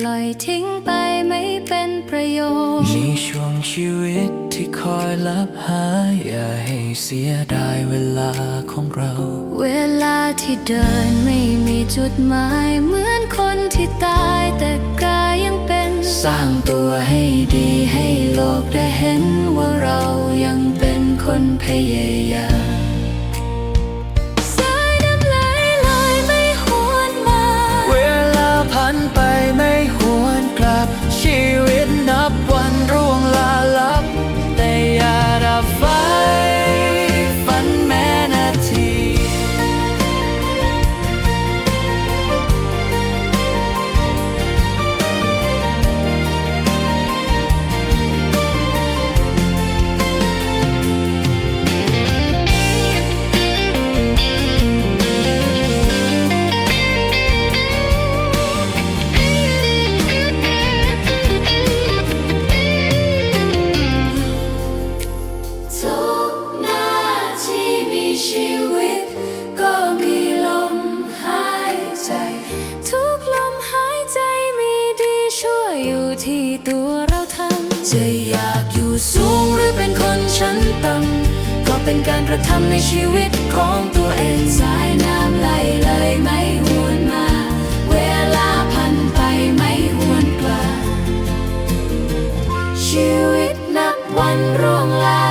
ปล่อยทิ้งไปไม่เป็นประโยชน์มีช่วงชีวิตที่คอยลับหาย อย่าให้เสียดายเวลาของเรา เวลาที่เดินไม่มีจุดหมายเหมือนคนที่ตายแต่กายยังเป็น สร้างตัวให้ดีให้โลกได้เห็นว่าเรายังเป็นคนพยายาม ที่ตัวเราทำจะอยากอยู่สูงหรือเป็นคนชั้นต่ำก็เป็นการกระทำในชีวิตของตัวเองสายน้ำไหลเลยไม่หวนมา เวลาผ่านไปไม่หวนกลับชีวิตนับวันร่วงลา